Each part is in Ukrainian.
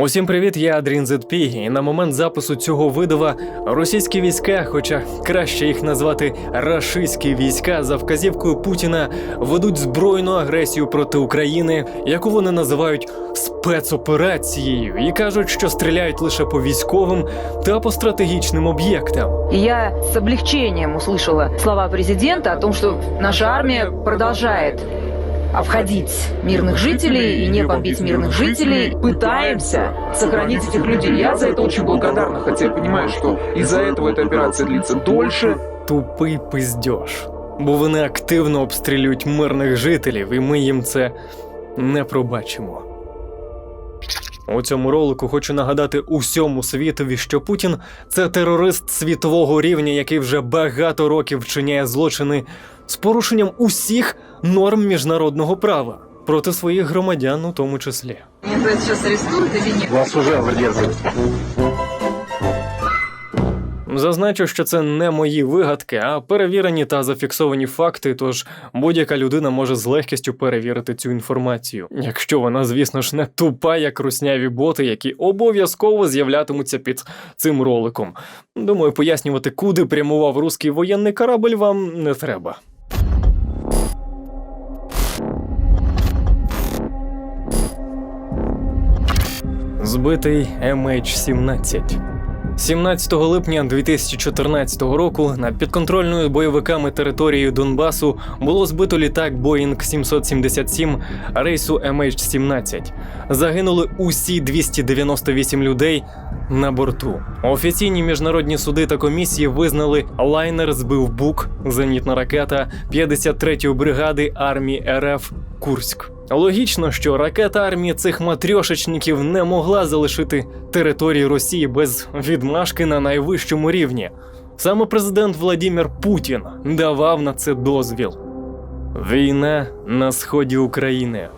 Усім привіт, я Адрін ZP, і на момент запису цього видова російські війська, хоча краще їх назвати рашистські війська, за вказівкою Путіна ведуть збройну агресію проти України, яку вони називають спецоперацією, і кажуть, що стріляють лише по військовим та по стратегічним об'єктам. Я с облегчением услышала слова президента о том, что наша армия продолжает обходить мирных жителей и не бомбить мирных жителей. Пытаемся сохранить этих людей. Я за это очень благодарна, хотя я понимаю, что из-за этого эта операция длится дольше. Тупий пиздьош. Бо вони активно обстрілюють мирних жителів, і ми їм це не пробачимо. У цьому ролику хочу нагадати усьому світові, що Путін це терорист світового рівня, який вже багато років вчиняє злочини з порушенням усіх норм міжнародного права проти своїх громадян, у тому числі. Нет? Вас уже задерживают. Зазначу, що це не мої вигадки, а перевірені та зафіксовані факти. Тож будь-яка людина може з легкістю перевірити цю інформацію, якщо вона, звісно ж, не тупа, як русняві боти, які обов'язково з'являтимуться під цим роликом. Думаю, пояснювати, куди прямував руський воєнний корабль, вам не треба. Збитий MH17 17 липня 2014 року над підконтрольною бойовиками територією Донбасу було збито літак Boeing 777 рейсу MH17. Загинули усі 298 людей на борту. Офіційні міжнародні суди та комісії визнали, лайнер збив бук, зенітна ракета 53-ї бригади армії РФ Курськ. Логічно, що ракета армії цих матрьошечників не могла залишити території Росії без відмашки на найвищому рівні. Саме президент Владімір Путін давав на це дозвіл. Війна на сході України.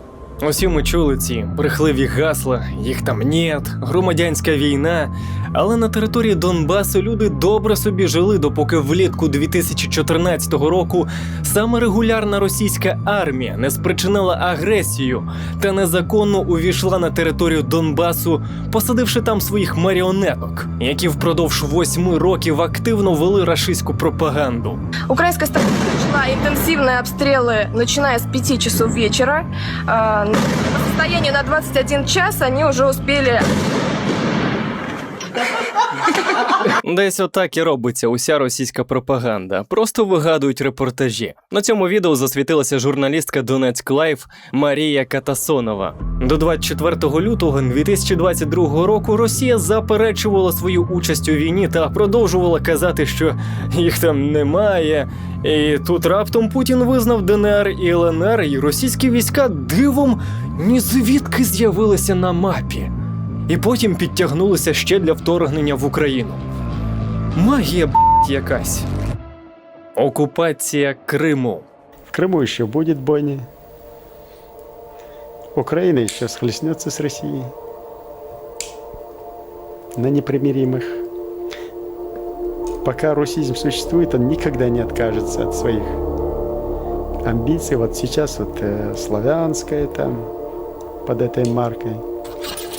Усі ми чули ці брехливі гасла, їх там нет, громадянська війна. Але на території Донбасу люди добре собі жили, допоки влітку 2014 року саме регулярна російська армія не спричинила агресію та незаконно увійшла на територію Донбасу, посадивши там своїх маріонеток, які впродовж восьми років активно вели рашистську пропаганду. Украинская сторона начала интенсивные обстрелы, начиная с 5 часов вечера. По состоянию на 21 час они уже успели Десь отак і робиться уся російська пропаганда. Просто вигадують репортажі. На цьому відео засвітилася журналістка Донецьк Лайф Марія Катасонова. До 24 лютого 2022 року Росія заперечувала свою участь у війні та продовжувала казати, що їх там немає. І тут раптом Путін визнав ДНР і ЛНР, і російські війська дивом ні звідки з'явилися на мапі І потім підтягнулися ще для вторгнення в Україну. Магія б***ь, якась. Окупація Криму. В Крыму еще будет бойня. Украина еще схлестнется с Россией. На непримиримых. Пока русизм существует, он никогда не откажется от своих амбиций. Вот сейчас вот э, славянская там под этой маркой.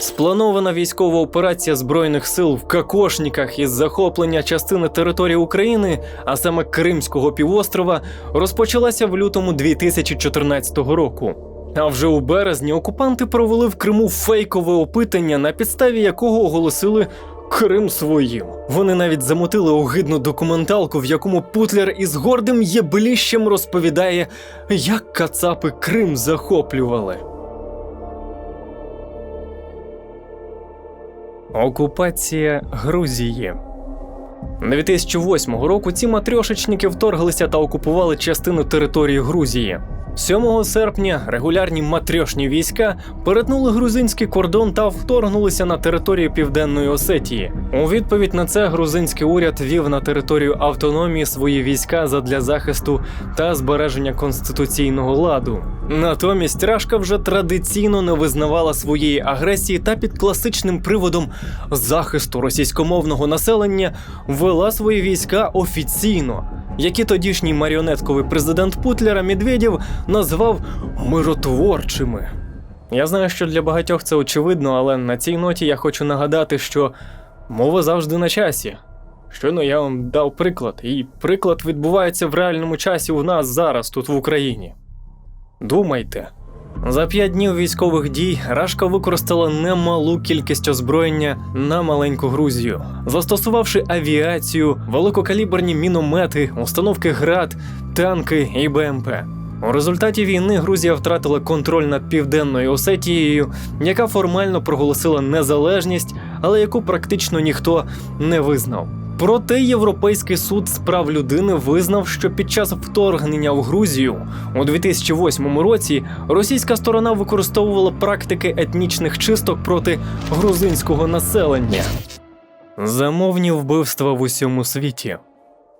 Спланована військова операція збройних сил в Кокошниках із захоплення частини території України, а саме Кримського півострова, розпочалася в лютому 2014 року. А вже у березні окупанти провели в Криму фейкове опитання, на підставі якого оголосили Крим своїм. Вони навіть замотили огидну документалку, в якому Путлер із гордим єбліщем розповідає, як кацапи Крим захоплювали. Окупація Грузії. 2008 року ці матрьошечники вторглися та окупували частину території Грузії. 7 серпня регулярні матрьошні війська перетнули грузинський кордон та вторгнулися на територію Південної Осетії. У відповідь на це грузинський уряд вів на територію автономії свої війська задля захисту та збереження конституційного ладу. Натомість Рашка вже традиційно не визнавала своєї агресії та під класичним приводом захисту російськомовного населення вела свої війська офіційно, які тодішній маріонетковий президент Путлера Медведєв назвав миротворчими. Я знаю, що для багатьох це очевидно, але на цій ноті я хочу нагадати, що мова завжди на часі. Щойно я вам дав приклад, і приклад відбувається в реальному часі у нас зараз, тут в Україні. Думайте. За п'ять днів військових дій Рашка використала немалу кількість озброєння на маленьку Грузію, застосувавши авіацію, великокаліберні міномети, установки ГРАД, танки і БМП. У результаті війни Грузія втратила контроль над південною Осетією, яка формально проголосила незалежність, але яку практично ніхто не визнав. Проте Європейський суд з прав людини визнав, що під час вторгнення в Грузію у 2008 році російська сторона використовувала практики етнічних чисток проти грузинського населення. Замовні вбивства в усьому світі.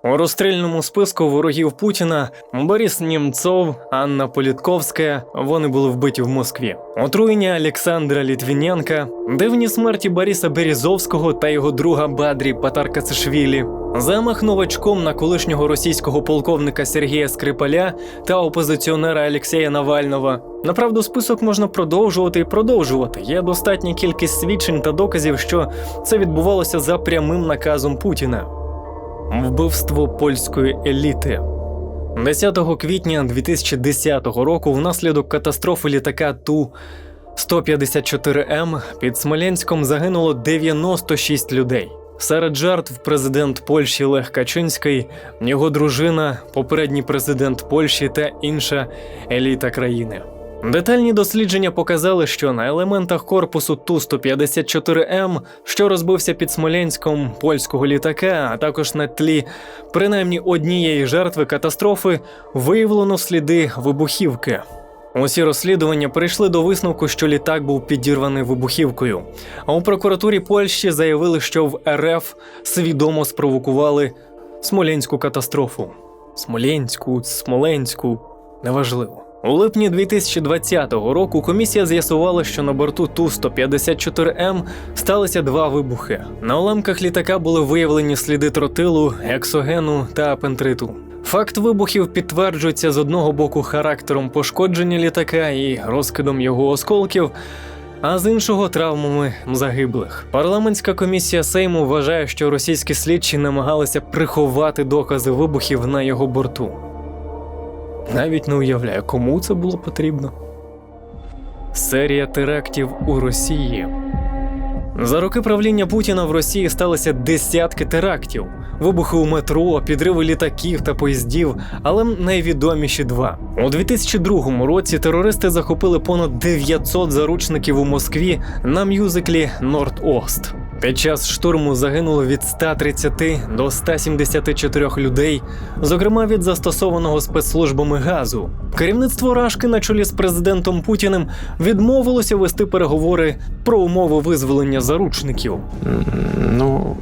У розстрільному списку ворогів Путіна Борис Німцов, Анна Політковська вони були вбиті в Москві. Отруєння Олександра Літвіненка, дивні смерті Бориса Березовського та його друга Бадрі Патаркацишвілі, замах новачком на колишнього російського полковника Сергія Скрипаля та опозиціонера Олексія Навального. Направду, список можна продовжувати і продовжувати. Є достатня кількість свідчень та доказів, що це відбувалося за прямим наказом Путіна. Вбивство польської еліти. 10 квітня 2010 року внаслідок катастрофи літака Ту 154М під Смоленськом загинуло 96 людей. Серед жертв президент Польщі Лех Качинський, його дружина, попередній президент Польщі та інша еліта країни. Детальні дослідження показали, що на елементах корпусу Ту-154М, що розбився під Смоленськом польського літака, а також на тлі принаймні однієї жертви катастрофи, виявлено сліди вибухівки. Усі розслідування прийшли до висновку, що літак був підірваний вибухівкою. А у прокуратурі Польщі заявили, що в РФ свідомо спровокували смоленську катастрофу. Смоленську, Смоленську, неважливо. У липні 2020 року комісія з'ясувала, що на борту Ту-154М сталися два вибухи. На уламках літака були виявлені сліди тротилу, ексогену та апентриту. Факт вибухів підтверджується з одного боку характером пошкодження літака і розкидом його осколків, а з іншого травмами загиблих. Парламентська комісія Сейму вважає, що російські слідчі намагалися приховати докази вибухів на його борту. Навіть не уявляю, кому це було потрібно. Серія терактів у Росії. За роки правління Путіна в Росії сталося десятки терактів, вибухи у метро, підриви літаків та поїздів, але найвідоміші два. У 2002 році терористи захопили понад 900 заручників у Москві на мюзиклі Норд-Ост. Під час штурму загинуло від 130 до 174 людей, зокрема від застосованого спецслужбами газу. Керівництво Рашки на чолі з президентом Путіним відмовилося вести переговори про умови визволення заручників. Ну,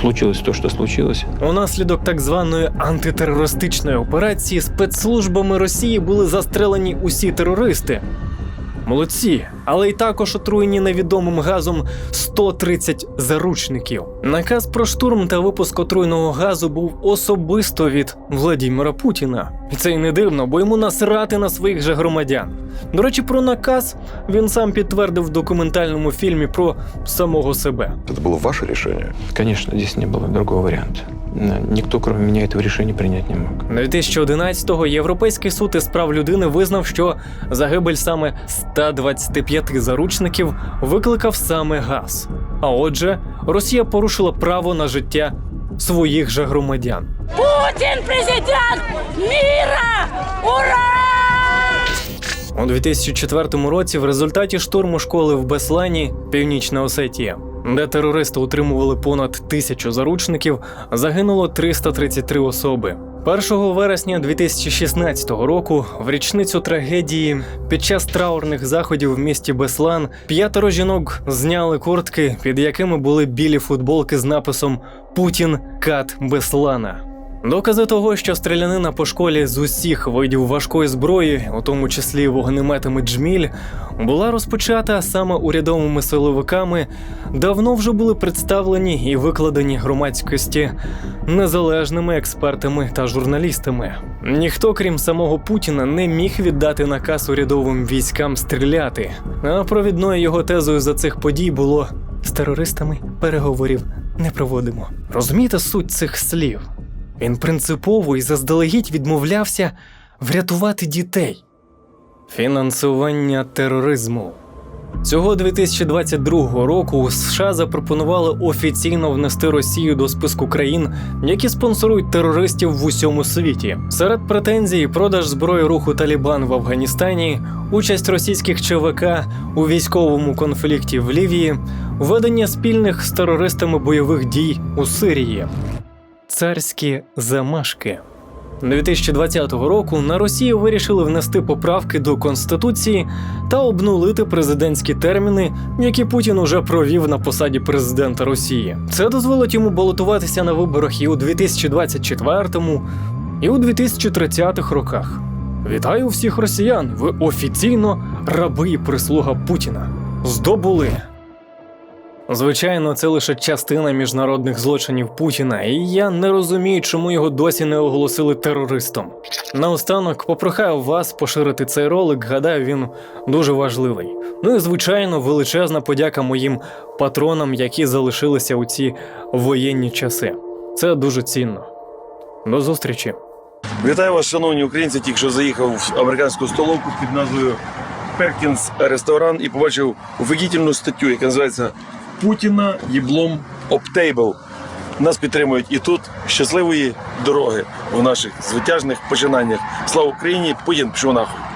случилось то, что случилось. Унаслідок так званої антитерористичної операції спецслужбами Росії були застрелені усі терористи Молодці, але й також отруєні невідомим газом 130 заручників. Наказ про штурм та випуск отруйного газу був особисто від Владімира Путіна. І це й не дивно, бо йому насрати на своїх же громадян. До речі, про наказ він сам підтвердив в документальному фільмі про самого себе. Это было ваше решение? Конечно, здесь не было другого варианта. Н- Никто, кроме меня, этого решения принять не мог. 2011-го Європейський суд із прав людини визнав, що загибель саме 125 заручників викликав саме газ. А отже, Росія порушила право на життя своїх же громадян. Путин президент мира! Ура! У 2004 році в результаті штурму школи в Беслані, Північна Осетія, де терористи утримували понад тисячу заручників, загинуло 333 особи. 1 вересня 2016 року, в річницю трагедії, під час траурних заходів в місті Беслан, п'ятеро жінок зняли куртки, під якими були білі футболки з написом Путін кат Беслана. Докази того, що стрілянина по школі з усіх видів важкої зброї, у тому числі вогнеметами джміль, була розпочата саме урядовими силовиками, давно вже були представлені і викладені громадськості незалежними експертами та журналістами. Ніхто, крім самого Путіна, не міг віддати наказ урядовим військам стріляти. А провідною його тезою за цих подій було з терористами переговорів не проводимо. Розумієте суть цих слів? Він принципово і заздалегідь відмовлявся врятувати дітей. Фінансування тероризму. Цього 2022 року США запропонували офіційно внести Росію до списку країн, які спонсорують терористів в усьому світі. Серед претензій продаж зброї руху Талібан в Афганістані, участь російських ЧВК у військовому конфлікті в Лівії, ведення спільних з терористами бойових дій у Сирії. Царські замашки. 2020 року на Росію вирішили внести поправки до конституції та обнулити президентські терміни, які Путін уже провів на посаді президента Росії. Це дозволить йому балотуватися на виборах і у 2024 і у 2030 роках. Вітаю всіх росіян! Ви офіційно раби і прислуга Путіна. Здобули. Звичайно, це лише частина міжнародних злочинів Путіна, і я не розумію, чому його досі не оголосили терористом. Наостанок попрохаю вас поширити цей ролик. Гадаю, він дуже важливий. Ну і звичайно, величезна подяка моїм патронам, які залишилися у ці воєнні часи. Це дуже цінно. До зустрічі! Вітаю вас, шановні українці. Тільки що заїхав в американську столовку під назвою Перкінс ресторан і побачив офігітельну статтю, яка називається Путіна єблом обтейбл. Нас підтримують і тут щасливої дороги у наших звитяжних починаннях. Слава Україні! Путін пішов нахуй.